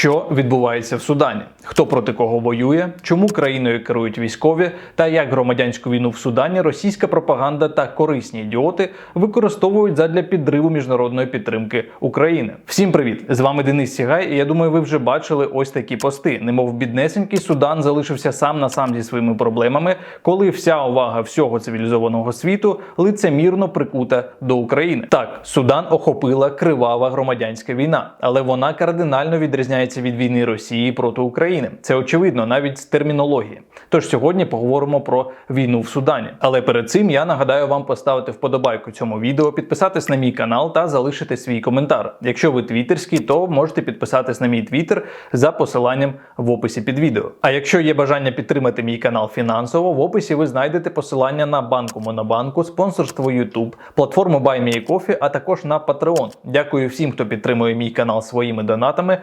Що відбувається в Судані? Хто проти кого воює? Чому країною керують військові? Та як громадянську війну в Судані російська пропаганда та корисні ідіоти використовують задля підриву міжнародної підтримки України? Всім привіт! З вами Денис Сігай, і я думаю, ви вже бачили ось такі пости. Немов біднесенький Судан залишився сам на сам зі своїми проблемами, коли вся увага всього цивілізованого світу лицемірно прикута до України. Так, Судан охопила кривава громадянська війна, але вона кардинально відрізняється від війни Росії проти України. Це очевидно навіть з термінології. Тож сьогодні поговоримо про війну в Судані. Але перед цим я нагадаю вам поставити вподобайку цьому відео, підписатись на мій канал та залишити свій коментар. Якщо ви твіттерський, то можете підписатись на мій твіттер за посиланням в описі під відео. А якщо є бажання підтримати мій канал фінансово, в описі ви знайдете посилання на банку Монобанку, спонсорство YouTube, платформу BuyMeACoffee, а також на Patreon. Дякую всім, хто підтримує мій канал своїми донатами.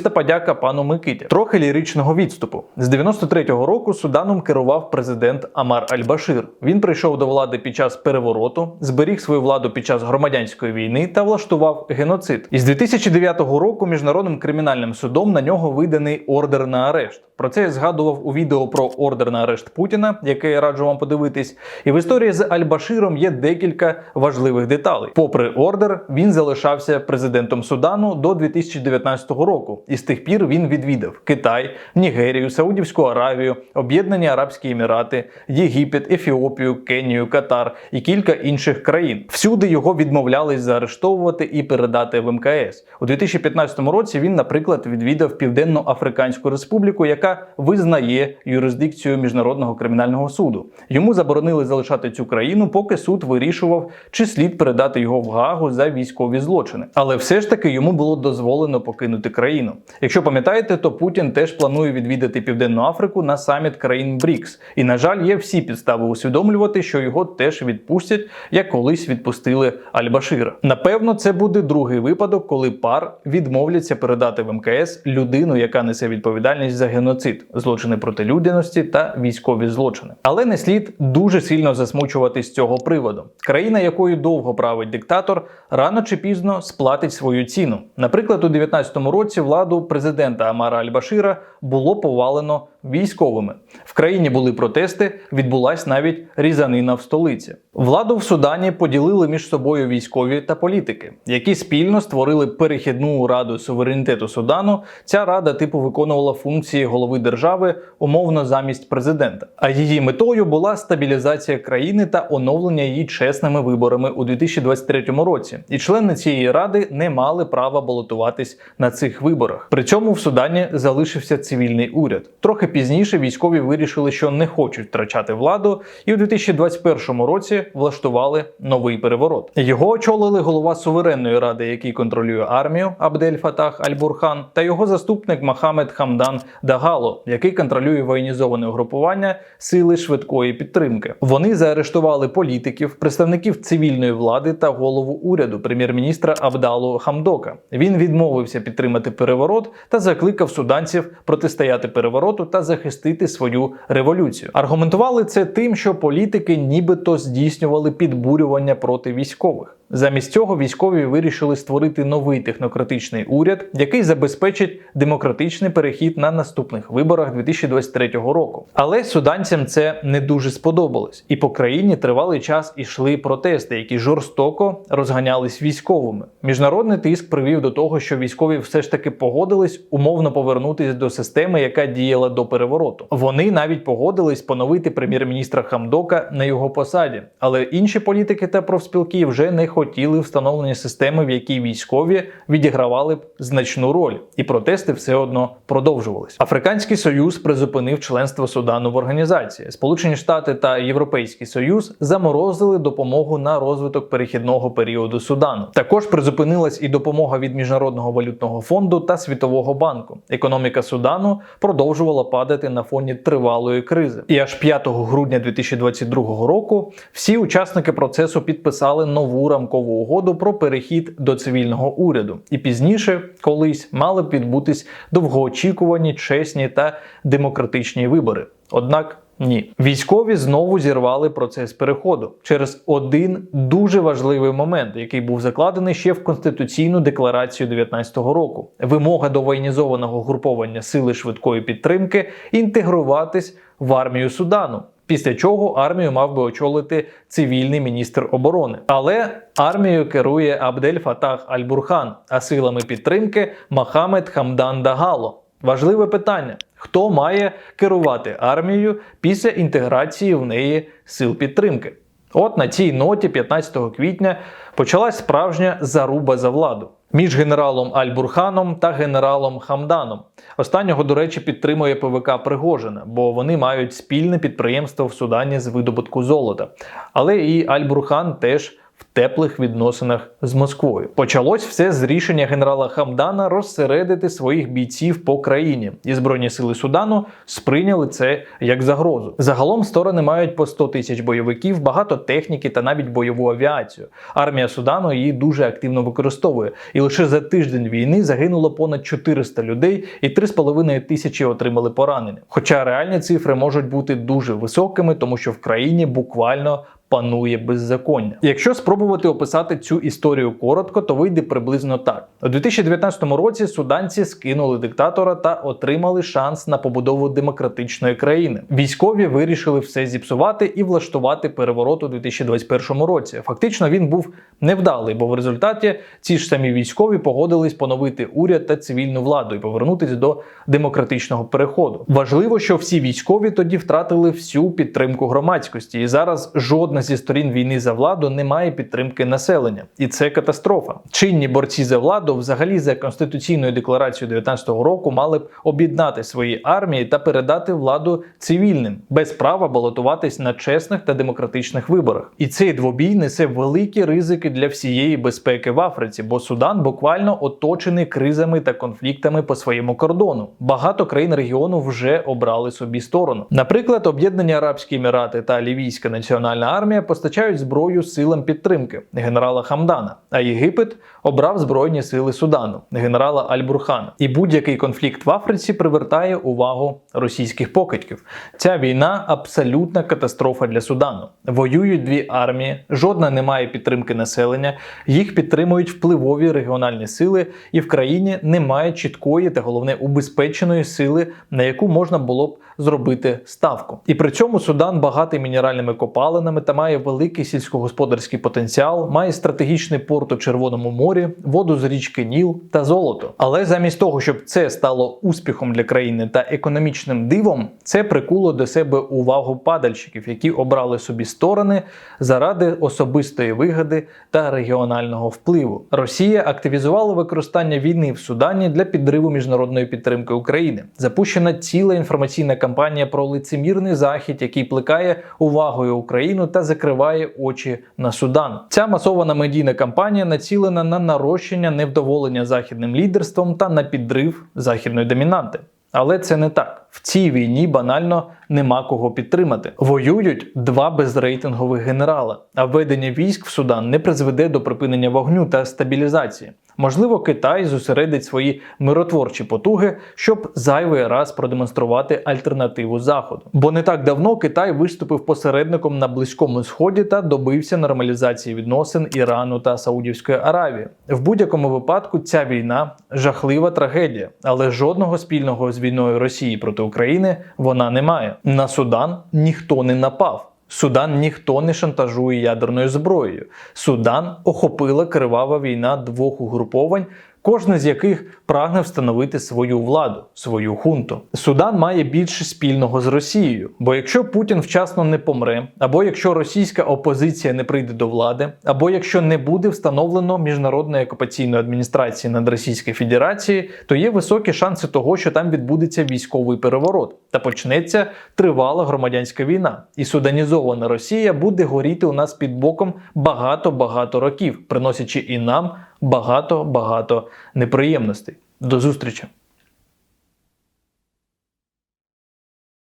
Особиста подяка пану Микиті. Трохи ліричного відступу. З 93-го року Суданом керував президент Амар Аль-Башир. Він прийшов до влади під час перевороту, зберіг свою владу під час громадянської війни та влаштував геноцид. Із 2009 року міжнародним кримінальним судом на нього виданий ордер на арешт. Про це я згадував у відео про ордер на арешт Путіна, яке я раджу вам подивитись. І в історії з Аль-Баширом є декілька важливих деталей. Попри ордер, він залишався президентом Судану до 2019 року, і з тих пір він відвідав Китай, Нігерію, Саудівську Аравію, Об'єднані Арабські Емірати, Єгипет, Ефіопію, Кенію, Катар і кілька інших країн. Всюди його відмовлялись заарештовувати і передати в МКС. У 2015 році він, наприклад, відвідав Південно-Африканську Республіку, яка визнає юрисдикцію міжнародного кримінального суду. Йому заборонили залишати цю країну, поки суд вирішував, чи слід передати його в Гаагу за військові злочини. Але все ж таки йому було дозволено покинути країну. Якщо пам'ятаєте, то Путін теж планує відвідати Південну Африку на саміт країн БРІКС. І на жаль, є всі підстави усвідомлювати, що його теж відпустять, як колись відпустили Аль-Башира. Напевно, це буде другий випадок, коли пар відмовляться передати в МКС людину, яка несе відповідальність за геноцид, злочини проти людяності та військові злочини. Але не слід дуже сильно засмучувати з цього приводу. Країна, якою довго править диктатор, рано чи пізно сплатить свою ціну. Наприклад, у 19-му році владу президента Амара Аль-Башира було повалено військовими. В країні були протести, відбулась навіть різанина в столиці. Владу в Судані поділили між собою військові та політики, які спільно створили перехідну раду суверенітету Судану. Ця рада типу виконувала функції голови держави умовно замість президента. А її метою була стабілізація країни та оновлення її чесними виборами у 2023 році. І члени цієї ради не мали права балотуватись на цих виборах. При цьому в Судані залишився цивільний уряд. Трохи пізніше військові вирішили, що не хочуть втрачати владу, і у 2021 році влаштували новий переворот. Його очолили голова суверенної ради, який контролює армію Абдель Фатах Аль-Бурхан, та його заступник Мохамед Хамдан Дагало, який контролює воєнізоване угрупування сили швидкої підтримки. Вони заарештували політиків, представників цивільної влади та голову уряду, прем'єр-міністра Абдалу Хамдока. Він відмовився підтримати переворот та закликав суданців протистояти перевороту та захистити свою революцію. Аргументували це тим, що політики нібито здійснювали підбурювання проти військових. Замість цього військові вирішили створити новий технократичний уряд, який забезпечить демократичний перехід на наступних виборах 2023 року. Але суданцям це не дуже сподобалось, і по країні тривалий час ішли протести, які жорстоко розганялись військовими. Міжнародний тиск привів до того, що військові все ж таки погодились умовно повернутися до системи, яка діяла до перевороту. Вони навіть погодились поновити прем'єр-міністра Хамдока на його посаді, але інші політики та профспілки вже не хотіли встановлення системи, в якій військові відігравали б значну роль, і протести все одно продовжувались. Африканський союз призупинив членство Судану в організації. Сполучені Штати та Європейський Союз заморозили допомогу на розвиток перехідного періоду Судану. Також призупинилась і допомога від міжнародного валютного фонду та Світового банку. Економіка Судану продовжувала падати на фоні тривалої кризи. І аж 5 грудня 2022 року всі учасники процесу підписали нову рамкову угоду про перехід до цивільного уряду. І пізніше, колись, мали б відбутись довгоочікувані, чесні та демократичні вибори. Однак Ні, військові знову зірвали процес переходу через один дуже важливий момент, який був закладений ще в конституційну декларацію 19-го року: вимога до воєнізованого груповання сили швидкої підтримки інтегруватись в армію Судану. Після чого армію мав би очолити цивільний міністр оборони. Але армією керує Абдель Фатах Аль-Бурхан, а силами підтримки Махамед Хамдан Дагало. Важливе питання: хто має керувати армією після інтеграції в неї сил підтримки? От на цій ноті 15 квітня почалась справжня заруба за владу між генералом Аль-Бурханом та генералом Хамданом. Останнього, до речі, підтримує ПВК Пригожина, бо вони мають спільне підприємство в Судані з видобутку золота. Але і Аль-Бурхан теж в теплих відносинах з Москвою. Почалось все з рішення генерала Хамдана розсередити своїх бійців по країні, і збройні сили Судану сприйняли це як загрозу. Загалом сторони мають по 100 тисяч бойовиків, багато техніки та навіть бойову авіацію. Армія Судану її дуже активно використовує, і лише за тиждень війни загинуло понад 400 людей, і 3,5 тисячі отримали поранення. Хоча реальні цифри можуть бути дуже високими, тому що в країні буквально панує беззаконня. Якщо спробувати описати цю історію коротко, то вийде приблизно так: у 2019 році суданці скинули диктатора та отримали шанс на побудову демократичної країни. Військові вирішили все зіпсувати і влаштувати переворот у 2021 році. Фактично він був невдалий, бо в результаті ці ж самі військові погодились поновити уряд та цивільну владу і повернутися до демократичного переходу. Важливо, що всі військові тоді втратили всю підтримку громадськості, і зараз жодна зі сторін війни за владу не має підтримки населення, і це катастрофа. Чинні борці за владу, взагалі, за конституційною декларацією 19-го року, мали б об'єднати свої армії та передати владу цивільним без права балотуватись на чесних та демократичних виборах. І цей двобій несе великі ризики для всієї безпеки в Африці, бо Судан буквально оточений кризами та конфліктами по своєму кордону. Багато країн регіону вже обрали собі сторону. Наприклад, Об'єднані Арабські Емірати та Лівійська національна армія постачають зброю силам підтримки генерала Хамдана, а Єгипет обрав збройні сили Судану генерала Аль-Бурхана. І будь-який конфлікт в Африці привертає увагу російських покидьків. Ця війна абсолютна катастрофа для Судану. Воюють дві армії, жодна не має підтримки населення, їх підтримують впливові регіональні сили, і в країні немає чіткої та головне убезпеченої сили, на яку можна було б зробити ставку. І при цьому Судан багатий мінеральними копалинами та має великий сільськогосподарський потенціал, має стратегічний порт у Червоному морі, воду з річки Ніл та золото. Але замість того, щоб це стало успіхом для країни та економічним дивом, це прикуло до себе увагу падальщиків, які обрали собі сторони заради особистої вигоди та регіонального впливу. Росія активізувала використання війни в Судані для підриву міжнародної підтримки України. Запущена ціла інформаційна кампанія про лицемірний захід, який плекає увагою Україну та закриває очі на Судан. Ця масована медійна кампанія націлена на нарощення невдоволення західним лідерством та на підрив західної домінанти. Але це не так. В цій війні банально нема кого підтримати. Воюють два безрейтингових генерала, а введення військ в Судан не призведе до припинення вогню та стабілізації. Можливо, Китай зосередить свої миротворчі потуги, щоб зайвий раз продемонструвати альтернативу Заходу. Бо не так давно Китай виступив посередником на Близькому Сході та добився нормалізації відносин Ірану та Саудівської Аравії. В будь-якому випадку ця війна жахлива трагедія, але жодного спільного з війною Росії проти України вона не має. На Судан ніхто не напав. Судан ніхто не шантажує ядерною зброєю. Судан охопила кривава війна двох угруповань, кожне з яких прагне встановити свою владу, свою хунту. Судан має більше спільного з Росією, бо якщо Путін вчасно не помре, або якщо російська опозиція не прийде до влади, або якщо не буде встановлено міжнародної окупаційної адміністрації над Російською Федерацією, то є високі шанси того, що там відбудеться військовий переворот та почнеться тривала громадянська війна. І суданізована Росія буде горіти у нас під боком багато-багато років, приносячи і нам багато-багато неприємностей. До зустрічі!